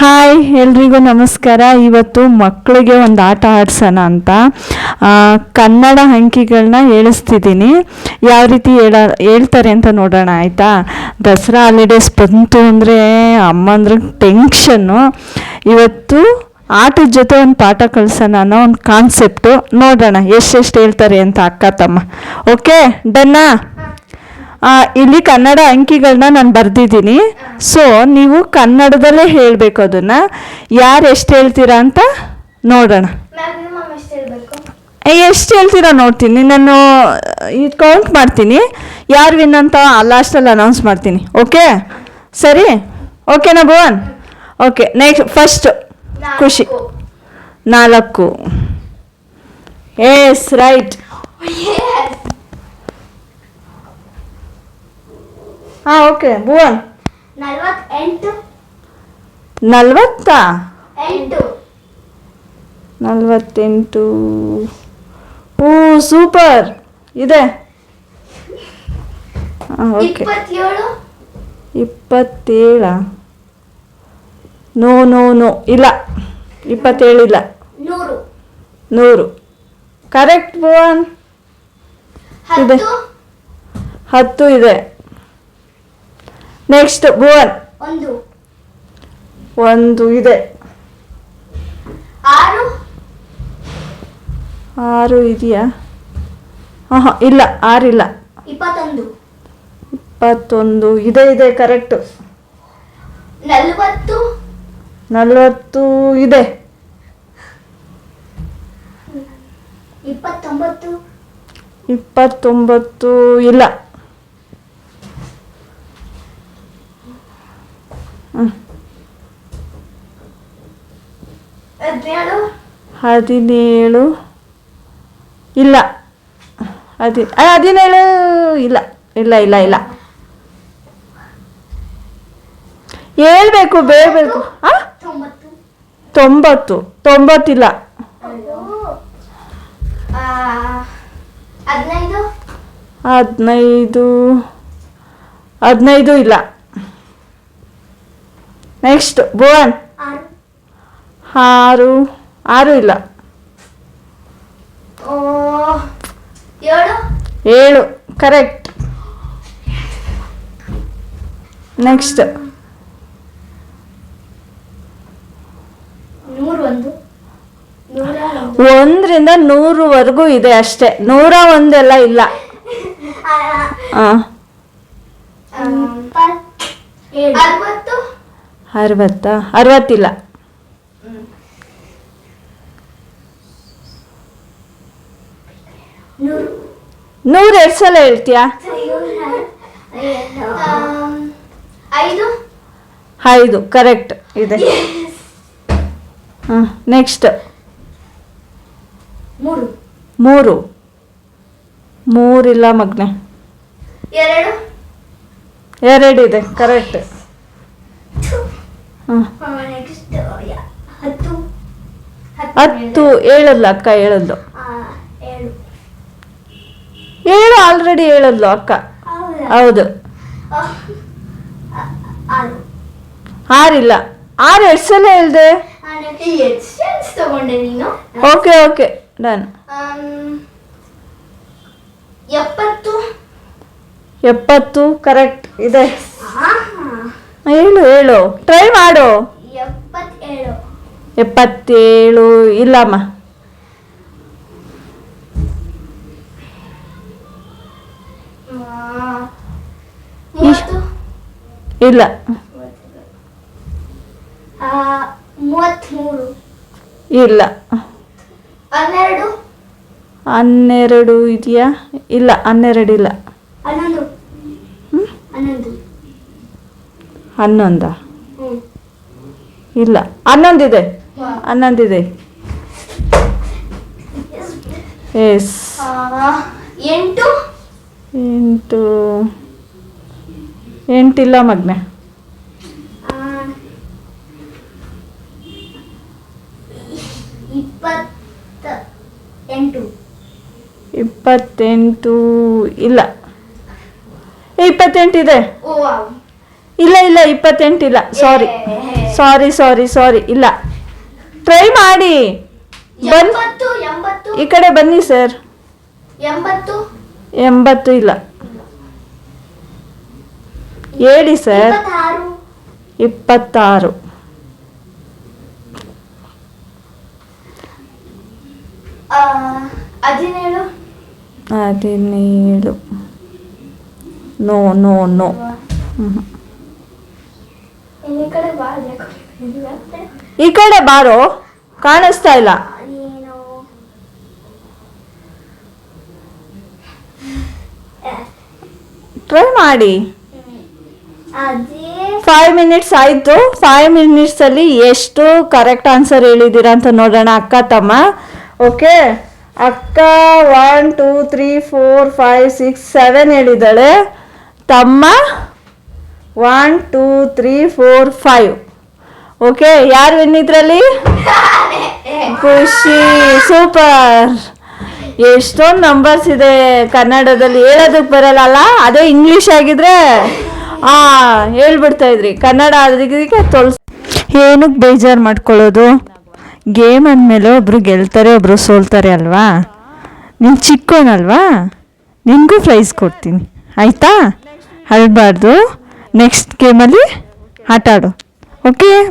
Hi ಎಲ್ರಿಗೂ ನಮಸ್ಕಾರ. ಇವತ್ತು ಮಕ್ಕಳಿಗೆ ಒಂದು ಆಟ ಆಡ್ಸೋಣ ಅಂತ. ಕನ್ನಡ ಅಂಕಿಗಳನ್ನ ಹೇಳಿಸ್ತಿದ್ದೀನಿ. ಯಾವ ರೀತಿ ಹೇಳ, ಹೇಳ್ತಾರೆ ಅಂತ ನೋಡೋಣ, ಆಯಿತಾ? ದಸರಾ ಹಾಲಿಡೇಸ್ ಬಂತು ಅಂದರೆ ಅಮ್ಮಂದ್ರೆ ಟೆನ್ಷನ್ನು ಇವತ್ತು ಆಟದ ಜೊತೆ ಒಂದು ಪಾಠ ಕಳ್ಸೋಣ ಅನ್ನೋ ಒಂದು ಕಾನ್ಸೆಪ್ಟು ನೋಡೋಣ, ಎಷ್ಟೆಷ್ಟು ಹೇಳ್ತಾರೆ ಅಂತ ಅಕ್ಕ ತಮ್ಮ. ಓಕೆ ಡನ್ನಾ ಇಲ್ಲಿ ಕನ್ನಡ ಅಂಕಿಗಳನ್ನ ನಾನು ಬರೆದಿದ್ದೀನಿ. ಸೊ ನೀವು ಕನ್ನಡದಲ್ಲೇ ಹೇಳಬೇಕು ಅದನ್ನು. ಯಾರು ಎಷ್ಟು ಹೇಳ್ತೀರಾ ಅಂತ ನೋಡೋಣ. ಎಷ್ಟು ಹೇಳ್ತೀರಾ ನೋಡ್ತೀನಿ. ನಾನು ಇದು ಕೌಂಟ್ ಮಾಡ್ತೀನಿ. ಯಾರು ವಿನ್ ಅಂತ ಲಾಸ್ಟಲ್ಲಿ ಅನೌನ್ಸ್ ಮಾಡ್ತೀನಿ. ಓಕೆ ಸರಿ? ಓಕೆನಾ Bhuvan? Okay next first Khushi. ನಾಲ್ಕು. ಎಸ್ ರೈಟ್ ಹಾಂ ಓಕೆ ಭುವನ್ ನಲ್ವತ್ತೆಂಟು. ನಲ್ವತ್ತಾ? ಎಂಟು. ನಲ್ವತ್ತೆಂಟು. ಓ ಸೂಪರ್ ಇದೆ. ಓಕೆ ಇಪ್ಪತ್ತೇಳು. ಇಪ್ಪತ್ತೇಳ? ನೋ ನೋ ನೋ ಇಲ್ಲ. ಇಪ್ಪತ್ತೇಳಿಲ್ಲ ನೂರು. ನೂರು. ಕರೆಕ್ಟ್ ಭುವನ್ ಇದೆ. ಹತ್ತು. ಹತ್ತು ಇದೆ. ನೆಕ್ಸ್ಟ್ ಭುವನ್ ಒಂದು. ಒಂದು ಇದೆ. ಆರು. ಆರು ಇದೆಯಾ? ಹಾಂ ಹಾಂ ಇಲ್ಲ ಆರಿಲ್ಲ. ಇಪ್ಪತ್ತೊಂದು. ಇಪ್ಪತ್ತೊಂದು. ಇದೆ ಇದೆ ಕರೆಕ್ಟ್ ನಲವತ್ತು. ನಲವತ್ತು ಇದೆ. ಇಪ್ಪತ್ತೊಂಬತ್ತು. ಇಪ್ಪತ್ತೊಂಬತ್ತು ಇಲ್ಲ. ಹದಿನೇಳು? ಇಲ್ಲ. ಹದಿ ಹದಿನೇಳು ಇಲ್ಲ. ಇಲ್ಲ ಇಲ್ಲ ಇಲ್ಲ. ಹೇಳ್ಬೇಕು ಬೇಬೇಕು ಆ? ತೊಂಬತ್ತು. ತೊಂಬತ್ತು. ತೊಂಬತ್ತಿಲ್ಲ. ಹದಿನೈದು? ಹದಿನೈದು. ಇಲ್ಲ. ನೆಕ್ಸ್ಟ್ ಭುವನ್. ಆರು. ಆರು ಇಲ್ಲ. ಏಳು? ಕರೆಕ್ಟ್ ನೆಕ್ಸ್ಟ್ ಒಂದ್ರಿಂದ ಒಂದು ನೂರ ಒಂದು ಒಂದರಿಂದ ನೂರುವರೆಗೂ ಇದೆ ಅಷ್ಟೇ. ನೂರ ಒಂದೆಲ್ಲ ಇಲ್ಲ. ಅರವತ್ತಾ? ಅರವತ್ತಿಲ್ಲ ನೂರು ಎರಡು ಸಲ ಹೇಳ್ತೀಯಾ? ಐದು? ಕರೆಕ್ಟ್ ಇದೆ. ಹಾಂ ನೆಕ್ಸ್ಟ್ ಮೂರು. ಮೂರು. ಮೂರಿಲ್ಲ ಮಗ್ನೆ. ಎರಡು? ಇದೆ ಕರೆಕ್ಟ್ ಹತ್ತು. ಹೇಳಲ್ಲ ಅಕ್ಕ ಏಳು ಏಳು ಆಲ್ರೆಡಿ ಹೇಳದ್ಲು ಅಕ್ಕ ಹೌದಾ? ಆರಿಲ್ಲ. ಆರು ಎಷ್ಟು ಸಲ ಹೇಳ್ದೆ? ಓಕೆ ಓಕೆ ಡನ್ ಎಪ್ಪತ್ತು. ಎಪ್ಪತ್ತು ಕರೆಕ್ಟ್ ಇದೆ. ಹೇಳು ಹೇಳು. ಟ್ರೈ ಮಾಡು. ಎಪ್ಪತ್ತೇಳು. ಎಪ್ಪತ್ತೇಳು ಇಲ್ಲಮ್ಮ. ಇಲ್ಲ. ಇಲ್ಲ. ಹನ್ನೆರಡು. ಹನ್ನೆರಡು ಇದೆಯಾ? ಇಲ್ಲ ಹನ್ನೆರಡು ಇಲ್ಲ. ಹನ್ನೊಂದು? ಹನ್ನೊಂದು. ಇಲ್ಲ. ಹನ್ನೊಂದಿದೆ. ಹನ್ನೊಂದಿದೆ. ಎಸ್. ಎಂಟು. ಎಂಟು. ಎಂಟಿಲ್ಲ ಮಗ್ನೆ. ಇಪ್ಪತ್ತೆಂಟು ಇಲ್ಲ. ಇಪ್ಪತ್ತೆಂಟು ಇಪ್ಪತ್ತೆಂಟಿದೆ. ಇಲ್ಲ ಇಲ್ಲ ಇಲ್ಲ ಇಪ್ಪತ್ತೆಂಟಿಲ್ಲ. ಸಾರಿ ಸಾರಿ ಸಾರಿ ಸಾರಿ ಇಲ್ಲ. ಟ್ರೈ ಮಾಡಿ. ಬನ್ ಈ ಕಡೆ ಬನ್ನಿ ಸರ್ ಎಂಬತ್ತು ಇಲ್ಲ. ಹೇಳಿ ಸರ್. ಇಪ್ಪತ್ತಾರು. ಹದಿನೇಳು. ಹದಿನೇಳು. No no no. ಈ ಕಡೆ ಬಾರೋ ಕಾಣಿಸ್ತಾ ಇಲ್ಲ. ಟ್ರೈ ಮಾಡಿ. ಫೈವ್ ಮಿನಿಟ್ಸ್ ಆಯಿತು. ಫೈವ್ ಮಿನಿಟ್ಸಲ್ಲಿ ಎಷ್ಟು ಕರೆಕ್ಟ್ ಆನ್ಸರ್ ಹೇಳಿದ್ದೀರಾ ಅಂತ ನೋಡೋಣ ಅಕ್ಕ ತಮ್ಮ. ಓಕೆ ಅಕ್ಕ one two three four five six seven ಹೇಳಿದ್ದಾಳೆ. ತಮ್ಮ one two three four five okay ಯಾರು ವಿನ್ನಿದ್ರಲ್ಲಿ ಖುಷಿ. ಸೂಪರ್ ಎಷ್ಟೊಂದು ನಂಬರ್ಸ್ ಇದೆ ಕನ್ನಡದಲ್ಲಿ. ಹೇಳೋದಕ್ಕೆ ಬರಲ್ಲ ಅದೇ ಇಂಗ್ಲೀಷ್ ಆಗಿದ್ರೆ. ಆ, ಹೇಳ್ಬಿಡ್ತಾ ಇದ್ರಿ. ಕನ್ನಡ ಅದಕ್ಕೆ ತೊಳ್ಸ್ ಏನಕ್ಕೆ ಬೇಜಾರು ಮಾಡ್ಕೊಳ್ಳೋದು? ಗೇಮ್ ಅಂದಮೇಲೆ ಒಬ್ರು ಗೆಲ್ತಾರೆ, ಒಬ್ರು ಸೋಲ್ತಾರೆ ಅಲ್ವಾ? ನೀನು ಚಿಕ್ಕೋನಲ್ವಾ ನಿನಗೂ ಪ್ರೈಸ್ ಕೊಡ್ತೀನಿ. ಆಯಿತಾ? ಅಳ್ಬಾರ್ದು ನೆಕ್ಸ್ಟ್ ಗೇಮಲ್ಲಿ ಆಟ ಆಡು. ಓಕೆ